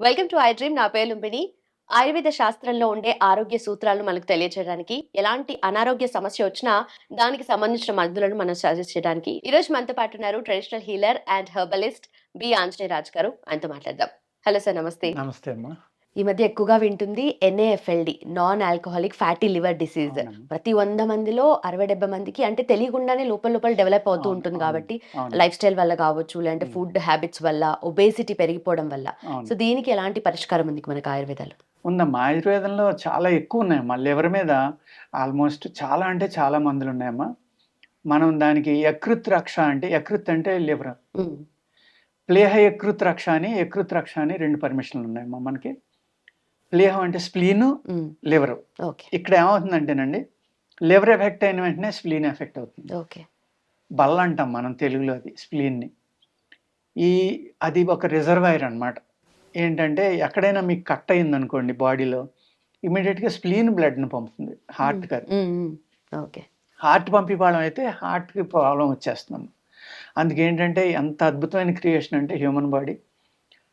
Welcome to I dream. నా పేరు లుంబిని ఆయుర్వేద శాస్త్రంలో ఉండే ఆరోగ్య సూత్రాలను మనకు తెలియజేయడానికి ఎలాంటి అనారోగ్య సమస్య వచ్చినా దానికి సంబంధించిన మందులను మనం సజెస్ట్ చేయడానికి ఈ రోజు మనతో పాటు ఉన్నారు traditional healer and herbalist B. Anjaneya Raj garu. ఆయనతో మాట్లాడదాం. హలో సార్ నమస్తే. నమస్తే అమ్మా. ఈ మధ్య ఎక్కువగా వింటుంది NAFLD non alcoholic fatty liver disease. ప్రతి వంద మందిలో అరవై డెబ్బై మందికి అంటే తెలియకుండానే లోపల లోపల డెవలప్ అవుతూ ఉంటుంది కాబట్టి లైఫ్ స్టైల్ వల్ల కావచ్చు లేదంటే. ఫుడ్ హ్యాబిట్స్ వల్ల ఒబేసిటీ పెరిగిపోవడం వల్ల. సో దీనికి ఎలాంటి పరిష్కారం ఉంది మనకి ఆయుర్వేదాలు? ఉందమ్మా ఆయుర్వేదంలో చాలా ఎక్కువ ఉన్నాయమ్మా లివర్ మీద? ఆల్మోస్ట్ చాలా అంటే చాలా మందులు ఉన్నాయమ్మా. మనం దానికి యకృత్ రక్ష అంటే యకృత్ అంటే లివర్. ప్లేహ యకృత్ రక్ష అని యకృత్ రక్ష అని రెండు పర్మిషన్లు ఉన్నాయమ్మా మనకి. ప్లేహం అంటే స్ప్లీను లివర్. ఓకే. ఇక్కడ ఏమవుతుందంటేనండి లివర్ ఎఫెక్ట్ అయిన వెంటనే స్ప్లీన్ ఎఫెక్ట్ అవుతుంది. ఓకే. బల్ల అంటాం మనం తెలుగులో అది స్ప్లీన్ని. ఈ అది ఒక రిజర్వాయర్ అన్నమాట. ఏంటంటే ఎక్కడైనా మీకు కట్ అయింది అనుకోండి బాడీలో ఇమీడియట్గా స్ప్లీన్ బ్లడ్ని పంపుతుంది హార్ట్ కాదు ఓకే. హార్ట్ పంపిపోవడం అయితే హార్ట్కి ప్రాబ్లం వచ్చేస్తున్నాం అందుకేంటంటే ఎంత అద్భుతమైన క్రియేషన్ అంటే హ్యూమన్ బాడీ.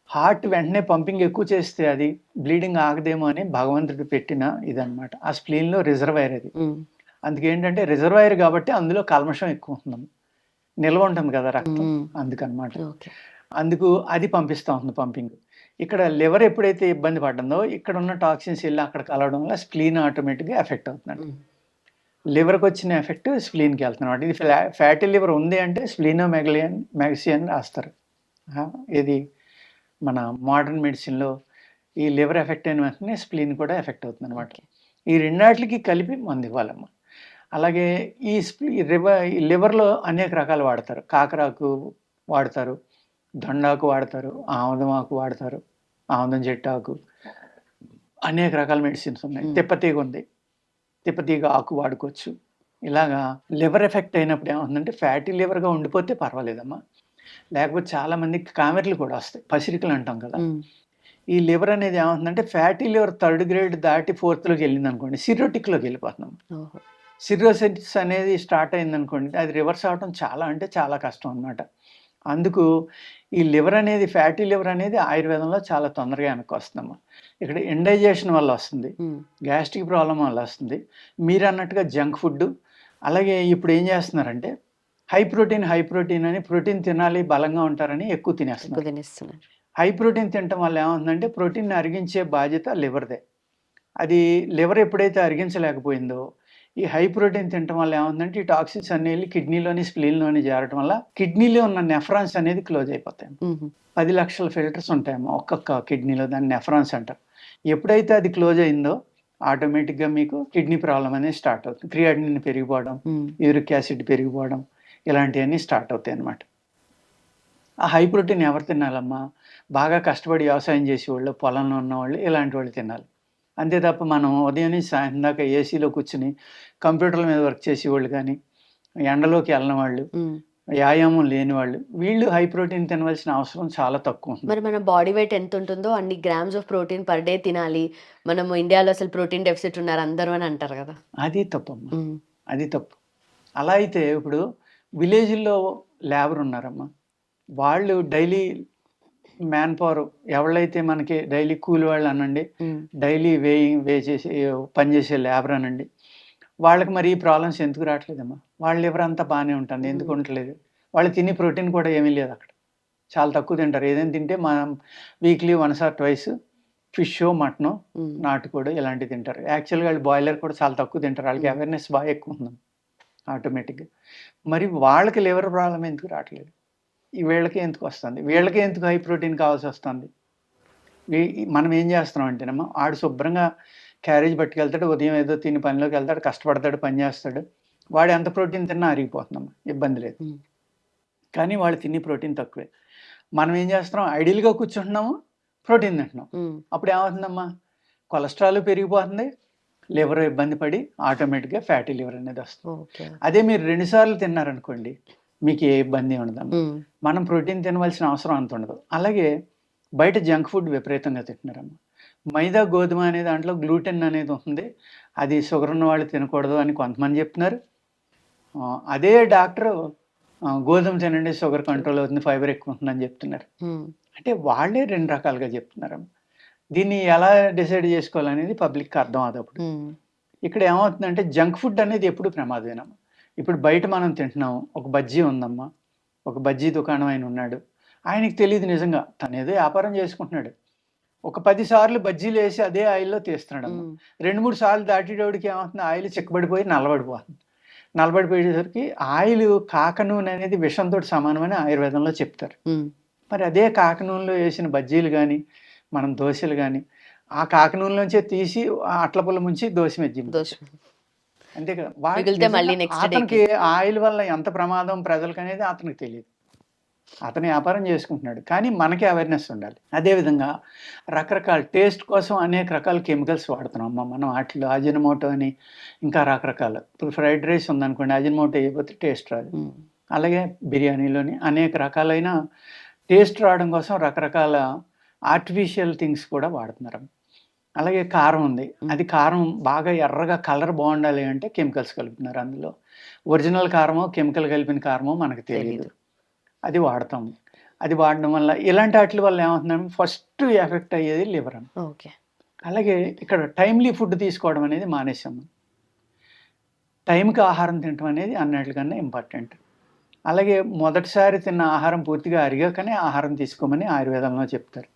హార్ట్ వెంటనే పంపింగ్ ఎక్కువ చేస్తే అది బ్లీడింగ్ ఆగదేమో అని భగవంతుడు పెట్టిన ఇదనమాట ఆ స్ప్లీన్లో రిజర్వాయర్ అది. అందుకేంటంటే రిజర్వాయర్ కాబట్టి అందులో కల్మషం ఎక్కువ ఉంటుంది. నిల్వ ఉంటుంది కదా రక్తం. అందుకనమాట అందుకు అది పంపిస్తూ ఉంది పంపింగ్. ఇక్కడ లివర్ ఎప్పుడైతే ఇబ్బంది పడ్డందో ఇక్కడ ఉన్న టాక్సిన్స్ వెళ్ళి అక్కడ కలవడం వల్ల స్ప్లీన్ ఆటోమేటిక్గా ఎఫెక్ట్ అవుతుంది. ఉమ్, లివర్కి వచ్చిన ఎఫెక్ట్ స్ప్లీన్కి వెళ్తున్నమాట ఇది ఫ్యాటీ లివర్ ఉంది అంటే స్ప్లీనో మెగలియన్ మెగసియన్ రాస్తారు. ఇది మన మోడర్న్ మెడిసిన్లో ఈ లివర్ ఎఫెక్ట్ అయిన వెంటనే స్ప్లీన్ కూడా ఎఫెక్ట్ అవుతుంది అనమాట. ఈ రెండాటికి కలిపి మందు ఇవ్వాలమ్మా. అలాగే ఈ స్ప్లీ ఈ లివర్లో అనేక రకాలు వాడతారు. కాకరాకు వాడతారు దొండాకు వాడతారు ఆముదం ఆకు వాడతారు ఆముదం చెట్టు ఆకు అనేక రకాల మెడిసిన్స్ ఉన్నాయి. తిప్పతీగ ఉంది. తిప్పతీగ ఆకు వాడుకోవచ్చు. ఇలాగా లివర్ ఎఫెక్ట్ అయినప్పుడు ఏమవుతుందంటే ఫ్యాటీ లివర్గా ఉండిపోతే పర్వాలేదమ్మా. లేకపోతే చాలా మందికి కామెర్లు కూడా వస్తాయి. పసిరికలు అంటాం కదా. ఈ లివర్ అనేది ఏమవుతుందంటే ఫ్యాటీ లివర్ థర్డ్ గ్రేడ్ దాటి ఫోర్త్లోకి వెళ్ళింది అనుకోండి సిరోటిక్లోకి వెళ్ళిపోతున్నాం. సిరోసిస్ అనేది స్టార్ట్ అయింది అనుకోండి అది రివర్స్ అవడం చాలా అంటే చాలా కష్టం అన్నమాట. అందుకు ఈ లివర్ అనేది ఫ్యాటీ లివర్ అనేది ఆయుర్వేదంలో చాలా తొందరగా వెనక్కి ఇక్కడ ఇండైజేషన్ వల్ల వస్తుంది గ్యాస్ట్రిక్ ప్రాబ్లం వల్ల వస్తుంది. మీరు అన్నట్టుగా జంక్ ఫుడ్ అలాగే ఇప్పుడు ఏం చేస్తున్నారంటే హై ప్రోటీన్ హై ప్రోటీన్ అని ప్రోటీన్ తినాలి బలంగా ఉంటారని ఎక్కువ తినేస్తున్నారు. తినేస్తున్నారు. హై ప్రోటీన్ తినటం వల్ల ఏమవుతుందంటే ప్రోటీన్ అరిగించే బాధ్యత లివర్దే అది లివర్ ఎప్పుడైతే అరిగించలేకపోయిందో ఈ హై ప్రోటీన్ తినటం వల్ల ఏమవుతుందంటే ఈ టాక్సిన్స్ అన్ని వెళ్ళి కిడ్నీలోని స్ప్లీన్లోని చేరటం వల్ల కిడ్నీలో ఉన్న నెఫ్రాన్స్ అనేది క్లోజ్ అయిపోతాయి. పది లక్షల ఫిల్టర్స్ ఉంటాయమ్మా ఒక్కొక్క కిడ్నీలో దాన్ని నెఫ్రాన్స్ అంటారు. ఎప్పుడైతే అది క్లోజ్ అయిందో ఆటోమేటిక్గా మీకు కిడ్నీ ప్రాబ్లం అనేది స్టార్ట్ అవుతుంది. క్రియాటినిన్ పెరిగిపోవడం యూరిక్ యాసిడ్ పెరిగిపోవడం ఇలాంటివన్నీ స్టార్ట్ అవుతాయి అన్నమాట. ఆ హై ప్రోటీన్ ఎవరు తినాలమ్మా? బాగా కష్టపడి వ్యవసాయం చేసేవాళ్ళు పొలంలో ఉన్నవాళ్ళు ఇలాంటి వాళ్ళు తినాలి. అంతే తప్ప మనం ఉదయం నుంచి సాయంత్రం దాకా ఏసీలో కూర్చుని కంప్యూటర్ల మీద వర్క్ చేసేవాళ్ళు కానీ ఎండలోకి వెళ్ళిన వాళ్ళు. వ్యాయామం లేని వాళ్ళు వీళ్ళు హై ప్రోటీన్ తినవలసిన అవసరం చాలా తక్కువ మరి మన బాడీ వెయిట్ ఎంత ఉంటుందో అన్ని grams of protein per day తినాలి. మనం ఇండియాలో అసలు ప్రోటీన్ డెఫిసిట్ ఉన్నారు అందరూ అని అంటారు కదా. అది తప్పమ్మా. అది తప్పు. అలా అయితే ఇప్పుడు విలేజ్లో లేబర్ ఉన్నారమ్మా. వాళ్ళు డైలీ మ్యాన్ పవర్ ఎవళ్ళైతే మనకి డైలీ కూలి వాళ్ళు అనండి డైలీ వేయి వే చేసి పనిచేసే లేబర్ అనండి వాళ్ళకి మరి ఈ ప్రాబ్లమ్స్ ఎందుకు రావట్లేదమ్మా? వాళ్ళ లివర్ అంతా బాగానే ఉంటుంది ఎందుకు. ఉండట్లేదు? వాళ్ళు తినే ప్రోటీన్ కూడా ఏమీ లేదు అక్కడ. చాలా తక్కువ తింటారు. ఏదైనా తింటే మనం weekly once or twice fish mutton నాటుకోడి ఇలాంటివి తింటారు. యాక్చువల్గా వాళ్ళు బాయిలర్ కూడా చాలా తక్కువ తింటారు. వాళ్ళకి. అవేర్నెస్ బాగా ఎక్కువ ఉంది ఆటోమేటిక్గా. మరి వాళ్ళకి లివర్ ప్రాబ్లం ఎందుకు రావట్లేదు? ఈ వీళ్ళకి ఎందుకు వస్తుంది? వీళ్ళకి ఎందుకు హై ప్రోటీన్ కావాల్సి వస్తుంది? మనం ఏం చేస్తున్నాం అంటేనమ్మా ఆడు శుభ్రంగా క్యారేజ్ పట్టుకెళ్తాడు ఉదయం ఏదో తిని పనిలోకి వెళ్తాడు కష్టపడతాడు పని చేస్తాడు. వాడు ఎంత ప్రోటీన్ తిన్నా అరిగిపోతున్నాం ఇబ్బంది లేదు. కానీ వాళ్ళు తిని ప్రోటీన్ తక్కువే. మనం ఏం చేస్తున్నాం? ఐడియల్గా కూర్చుంటున్నాము ప్రోటీన్ తింటున్నాం. అప్పుడు ఏమవుతుందమ్మా? కొలెస్ట్రాల్ పెరిగిపోతుంది లివర్ ఇబ్బంది పడి ఆటోమేటిక్గా ఫ్యాటీ లివర్ అనేది వస్తుంది. అదే మీరు రెండుసార్లు తిన్నారనుకోండి మీకు ఏ ఇబ్బంది ఉమ్, మనం ప్రోటీన్ తినవలసిన అవసరం అంత ఉండదు. అలాగే బయట జంక్ ఫుడ్ విపరీతంగా తింటున్నారమ్మా. మైదా గోధుమ అనే దాంట్లో గ్లూటెన్ అనేది ఉంది. అది షుగర్ ఉన్న వాళ్ళు తినకూడదు అని కొంతమంది చెప్తున్నారు. అదే డాక్టర్ గోధుమ తినండి షుగర్ కంట్రోల్ అవుతుంది ఫైబర్ ఎక్కువ ఉంటుందని చెప్తున్నారు. అంటే వాళ్ళే రెండు రకాలుగా చెప్తున్నారు దీన్ని ఎలా డిసైడ్ చేసుకోవాలనేది పబ్లిక్కి అర్థం అదప్పుడు ఇక్కడ ఏమవుతుందంటే జంక్ ఫుడ్ అనేది ఎప్పుడు ప్రమాదమేనమ్మా ఇప్పుడు బయట మనం తింటున్నాం ఒక బజ్జీ ఉందమ్మా ఒక బజ్జీ దుకాణం ఆయన ఉన్నాడు ఆయనకి తెలియదు నిజంగా తను ఏదో వ్యాపారం చేసుకుంటున్నాడు. ఒక పది సార్లు బజ్జీలు వేసి అదే ఆయిల్లో తీస్తున్నాడు రెండు మూడు సార్లు దాటేటోడికి ఏమవుతుంది? ఆయిల్ చిక్కబడిపోయి నల్లబడిపోతుంది. నల్లబడిపోయేసరికి ఆయిల్ కాక నూనె అనేది విషంతో సమానమని ఆయుర్వేదంలో చెప్తారు. మరి అదే కాక నూనెలో వేసిన బజ్జీలు కానీ మనం దోశలు కానీ ఆ కాక నూనెలోంచే తీసి ఆ అట్ల పుల్ల ముంచి దోశ మెజ్జి దోష అంతే కదా. అతనికి ఆయిల్ వల్ల ఎంత ప్రమాదం ప్రజలకు అనేది అతనికి తెలియదు. అతను వ్యాపారం చేసుకుంటున్నాడు. కానీ మనకి అవేర్నెస్ ఉండాలి. అదేవిధంగా రకరకాల టేస్ట్ కోసం అనేక రకాల కెమికల్స్ వాడుతున్నాం. అమ్మ మనం వాటిలో అజినమోటో అని ఇంకా రకరకాల. ఇప్పుడు ఫ్రైడ్ రైస్ ఉందనుకోండి అజినమోటో అయిపోతే టేస్ట్ రాదు. అలాగే బిర్యానీలోని అనేక రకాలైన టేస్ట్ రావడం కోసం రకరకాల ఆర్టిఫిషియల్ థింగ్స్ కూడా వాడుతున్నారు. అలాగే కారం ఉంది. అది కారం బాగా ఎర్రగా కలర్ బాగుండాలి అంటే కెమికల్స్ కలుపుతున్నారు అందులో. ఒరిజినల్ కారమో కెమికల్ కలిపిన కారమో మనకు తెలియదు. అది వాడతాం. అది వాడడం వల్ల ఇలాంటి వాటి వల్ల ఏమవుతుందంటే ఫస్ట్ ఎఫెక్ట్ అయ్యేది లివర్ అని. ఓకే. అలాగే ఇక్కడ టైమ్లీ ఫుడ్ తీసుకోవడం అనేది మానేసాము టైంకి ఆహారం తినడం అనేది అన్నిటికన్నా ఇంపార్టెంట్. అలాగే మొదటిసారి తిన్న ఆహారం పూర్తిగా అరిగాకనే ఆహారం తీసుకోమని ఆయుర్వేదంలో చెప్తారు.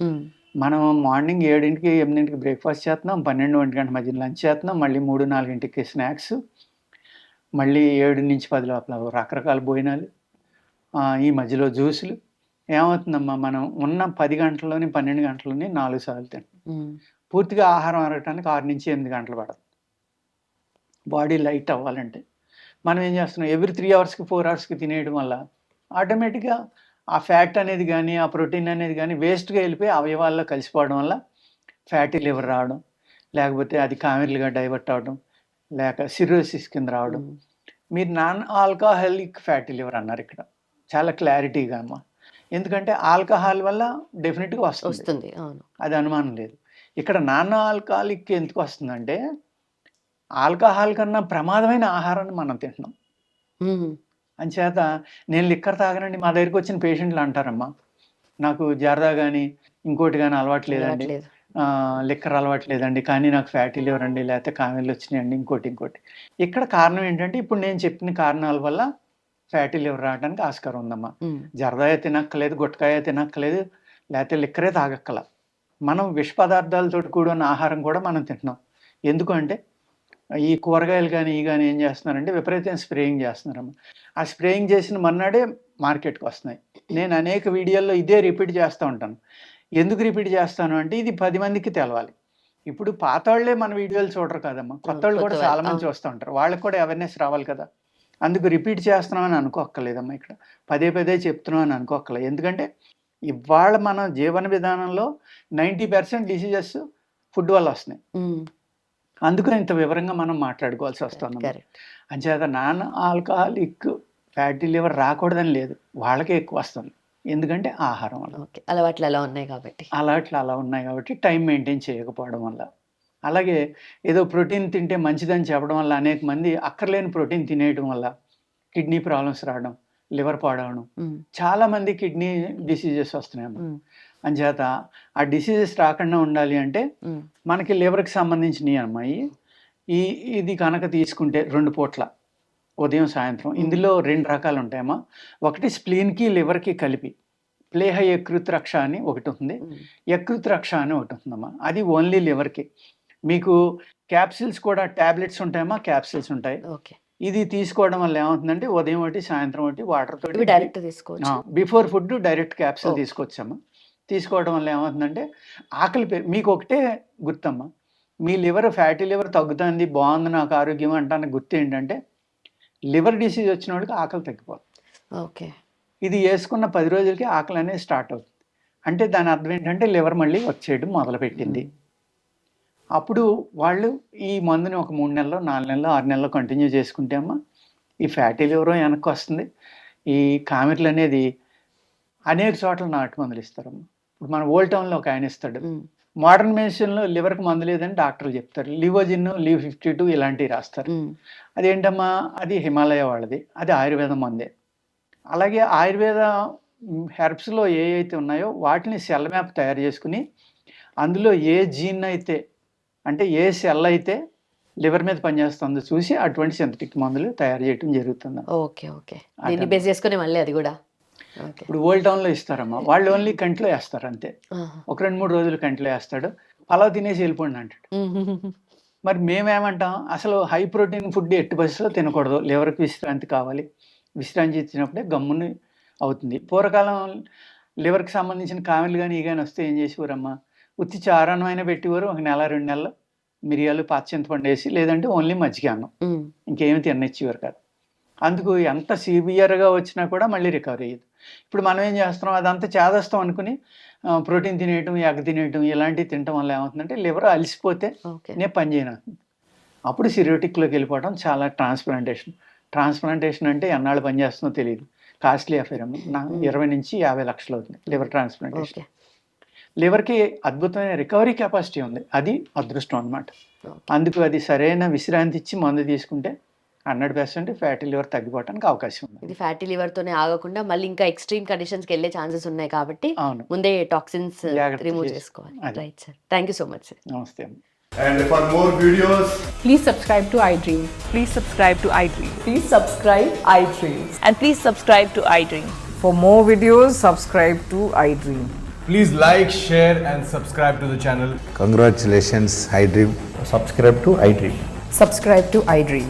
మనం మార్నింగ్ ఏడింటికి ఎనిమిదింటికి బ్రేక్ఫాస్ట్ చేస్తున్నాం పన్నెండు ఒంటి గంట మధ్య లంచ్ చేస్తున్నాం మళ్ళీ మూడు నాలుగింటికి స్నాక్స్ మళ్ళీ ఏడు నుంచి పది లోపల రకరకాల భోజనాలు ఈ మధ్యలో జ్యూసులు. ఏమవుతుందమ్మా మనం ఉన్న పది గంటల్లోని పన్నెండు గంటల్లోని నాలుగు సార్లు తింటాం పూర్తిగా ఆహారం అరగటానికి ఆరు నుంచి ఎనిమిది గంటలు పడుతుంది బాడీ లైట్ అవ్వాలంటే. మనం ఏం చేస్తున్నాం? ఎవ్రీ త్రీ అవర్స్కి ఫోర్ అవర్స్కి తినేయడం వల్ల ఆటోమేటిక్గా ఆ ఫ్యాట్ అనేది కానీ ఆ ప్రోటీన్ అనేది కానీ వేస్ట్గా వెళ్ళిపోయి అవయవాల్లో కలిసిపోవడం వల్ల ఫ్యాటీ లివర్ రావడం లేకపోతే అది కామెర్లుగా డైవర్ట్ అవడం లేక సిరోసిస్ కింద రావడం. మీరు నాన్ ఆల్కహాలిక్ ఫ్యాటీ లివర్ అన్నారు ఇక్కడ. చాలా క్లారిటీగా అమ్మా. ఎందుకంటే ఆల్కహాల్ వల్ల డెఫినెట్గా వస్తుంది. అది అనుమానం లేదు. ఇక్కడ నాన్ ఆల్కహాలిక్ ఎందుకు వస్తుందంటే ఆల్కహాల్ కన్నా ప్రమాదమైన ఆహారాన్ని మనం తింటున్నాం. అంచేత నేను లిక్కర్ తాగనండి మా దగ్గరికి వచ్చిన పేషెంట్లు అంటారమ్మా. నాకు జరదా కానీ ఇంకోటి కానీ అలవాటు లేదండి. లిక్కర్ అలవాటు లేదండి. కానీ నాకు ఫ్యాటీ లివర్ అండి లేకపోతే కామెర్లు వచ్చినాయండి ఇంకోటి ఇంకోటి. ఇక్కడ కారణం ఏంటంటే ఇప్పుడు నేను చెప్పిన కారణాల వల్ల ఫ్యాటీ లివర్ రావడానికి ఆస్కారం ఉందమ్మా. జరదాయ తినక్కలేదు గుట్కాయ తినక్కలేదు లేకపోతే లిక్కరే తాగక్కల. మనం విష పదార్థాలతో కూడిన ఆహారం కూడా మనం తింటున్నాం. ఎందుకు అంటే ఈ కూరగాయలు కానీ ఈ కానీ ఏం చేస్తున్నారంటే విపరీతం స్ప్రేయింగ్ చేస్తున్నారమ్మ ఆ స్ప్రేయింగ్ చేసిన మర్నాడే మార్కెట్కి వస్తున్నాయి. నేను అనేక వీడియోల్లో ఇదే రిపీట్ చేస్తూ ఉంటాను. ఎందుకు రిపీట్ చేస్తాను అంటే ఇది పది మందికి తెలవాలి. ఇప్పుడు పాత వాళ్ళే మన వీడియోలు చూడరు కదమ్మా. కొత్త వాళ్ళు కూడా చాలా మంది. చూస్తూ ఉంటారు. వాళ్ళకి కూడా అవేర్నెస్ రావాలి కదా. అందుకు రిపీట్ చేస్తున్నామని అనుకోక్కర్లేదమ్మా ఇక్కడ. పదే పదే చెప్తున్నాం అని అనుకోక్కర్లేదు. ఎందుకంటే ఇవాళ మన జీవన విధానంలో నైంటీ పర్సెంట్ డిసీజెస్ ఫుడ్ వల్ల వస్తున్నాయి. అందుకని ఇంత వివరంగా మనం మాట్లాడుకోవాల్సి వస్తుంది అంచేత నాన్ ఆల్కహాలిక్ ఫ్యాటీ లివర్ రాకూడదని లేదు. వాళ్ళకే ఎక్కువ వస్తుంది. ఎందుకంటే ఆహారం వల్ల. ఓకే. అలవాట్లు అలా ఉన్నాయి కాబట్టి. అలవాట్లు అలా ఉన్నాయి కాబట్టి టైం మెయింటైన్ చేయకపోవడం వల్ల. అలాగే ఏదో ప్రోటీన్ తింటే మంచిదని చెప్పడం వల్ల అనేక మంది అక్కర్లేని ప్రోటీన్ తినేయడం వల్ల కిడ్నీ ప్రాబ్లమ్స్ రావడం లివర్ పాడవడం. చాలా మంది కిడ్నీ డిసీజెస్ వస్తున్నాయి అంచేత ఆ డిసీజెస్ రాకుండా ఉండాలి అంటే మనకి లివర్కి సంబంధించినవి అమ్మాయి ఈ ఇది కనుక తీసుకుంటే రెండు పూట్ల ఉదయం సాయంత్రం. ఇందులో రెండు రకాలు ఉంటాయమ్మా. ఒకటి స్ప్లీన్కి లివర్కి కలిపి. ప్లేహ యకృత్ రక్ష అని ఒకటి ఉంది. ఉమ్, యకృత్ రక్ష అని ఒకటి ఉందమ్మా. అది ఓన్లీ లివర్కి మీకు క్యాప్సిల్స్ కూడా ట్యాబ్లెట్స్ ఉంటాయమ్మా క్యాప్సిల్స్ ఉంటాయి. ఓకే. ఇది తీసుకోవడం వల్ల ఏమవుతుందంటే ఉదయం ఒకటి సాయంత్రం ఒకటి వాటర్ తోటి డైరెక్ట్ తీసుకోవచ్చు. Before food direct capsule Okay. తీసుకోవడం వల్ల ఏమవుతుందంటే ఆకలి పె- మీకు ఒకటే గుర్తమ్మా. మీ లివర్ ఫ్యాటీ లివర్ తగ్గుతుంది బాగుంది నాకు ఆరోగ్యం అంటానికి గుర్తు ఏంటంటే లివర్ డిసీజ్ వచ్చిన వాడికి ఆకలి తగ్గిపోతుంది ఓకే. ఇది వేసుకున్న పది రోజులకి ఆకలి అనేది స్టార్ట్ అవుతుంది. అంటే దాని అర్థం ఏంటంటే లివర్ మళ్ళీ వచ్చేయడం మొదలుపెట్టింది. అప్పుడు వాళ్ళు ఈ మందుని ఒక మూడు నెలలు నాలుగు నెలలు ఆరు నెలలు కంటిన్యూ చేసుకుంటే అమ్మా ఈ ఫ్యాటీ లివర్ వెనక్కి వస్తుంది. ఈ కామెర్లు అనేది అనేక చోట్ల నాటు మందులు ఇస్తారమ్మా ఇప్పుడు మన ఓల్డ్ టౌన్లో ఒక ఆయన ఇస్తాడు. మోడర్న్ మెడిసిన్లో లివర్కి మందు లేదని డాక్టర్లు చెప్తారు. లివోజిన్ లీవ్ ఫిఫ్టీ టూ ఇలాంటివి రాస్తారు. అదేంటమ్మా? అది హిమాలయ వాళ్ళది. అది ఆయుర్వేదం మందే. అలాగే ఆయుర్వేద హెర్బ్స్లో ఏ అయితే ఉన్నాయో వాటిని సెల్ మ్యాప్ తయారు చేసుకుని అందులో ఏ జీన్ అయితే అంటే ఏ సెల్ అయితే లివర్ మీద పనిచేస్తుందో చూసి అటువంటి సింథటిక్ మందులు తయారు చేయడం జరుగుతుంది. Okay okay. బేస్ చేసుకుని మళ్ళీ అది కూడా. ఇప్పుడు ఓల్డ్ టౌన్లో ఇస్తారమ్మా. వాళ్ళు ఓన్లీ కంట్లో వేస్తారు అంతే. ఒక రెండు మూడు రోజులు కంట్లో వేస్తాడు. పలావ్ తినేసి వెళ్ళిపోండి అంటాడు. మరి మేమేమంటాం? అసలు హై ప్రోటీన్ ఫుడ్ ఎట్టి బస్సులో తినకూడదు. లివర్కి విశ్రాంతి కావాలి. విశ్రాంతి ఇచ్చినప్పుడే గమ్ముని అవుతుంది. పూర్వకాలం లివర్కి సంబంధించిన కామెలు కానీ ఈ కానీ వస్తే ఏం చేసేవారమ్మా? ఉత్తి చారాన్నం అయినా పెట్టేవారు. ఒక నెల రెండు నెలలు మిరియాలు పాత చింతపండు వేసి లేదంటే ఓన్లీ మజ్జిగ అన్నం. ఇంకేమి తిననిచ్చేవారు కాదు. అందుకు ఎంత సివియర్గా వచ్చినా కూడా మళ్ళీ రికవరీ అయ్యేది. ఇప్పుడు మనం ఏం చేస్తున్నాం? అదంతా చేదస్తాం అనుకుని ప్రోటీన్ తినేయటం ఎగ్ తినేయటం ఇలాంటివి తినటం వల్ల ఏమవుతుందంటే లివర్ అలసిపోతే నేను పని చేయను అప్పుడు సిరియోటిక్లోకి వెళ్ళిపోవడం చాలా ట్రాన్స్ప్లాంటేషన్. ట్రాన్స్ప్లాంటేషన్ అంటే ఎన్నాళ్ళు పని చేస్తుందో తెలియదు. కాస్ట్లీ అఫేర్ నా ఇరవై నుంచి యాభై లక్షలు అవుతుంది లివర్ ట్రాన్స్ప్లాంటేషన్. లివర్కి అద్భుతమైన రికవరీ కెపాసిటీ ఉంది. అది అదృష్టం అనమాట అందుకు అది సరైన విశ్రాంతి ఇచ్చి మందు తీసుకుంటే హండ్రెడ్ పర్సెంట్ ఫ్యాటీ లివర్ తగ్గిపోవడానికి అవకాశం ఉంది ఇది ఫ్యాటీ లివర్ తోనే ఆగకుండా మళ్ళీ ఇంకా ఎక్స్ట్రీమ్ కండిషన్స్కి వెళ్ళే ఛాన్సెస్ ఉన్నాయి కాబట్టి అవును ముందే టాక్సిన్స్ జాగ్రత్త రిమూవ్ చేసుకో- చేసుకోవాలి. Right sir thank you so much sir నమస్తే And for more videos, Please subscribe to iDream. Please subscribe to iDream. Please subscribe iDream. And please subscribe to iDream. For more videos, subscribe to iDream. please like, share, and subscribe to the channel. Congratulations, iDream. subscribe to iDream. Subscribe to iDream.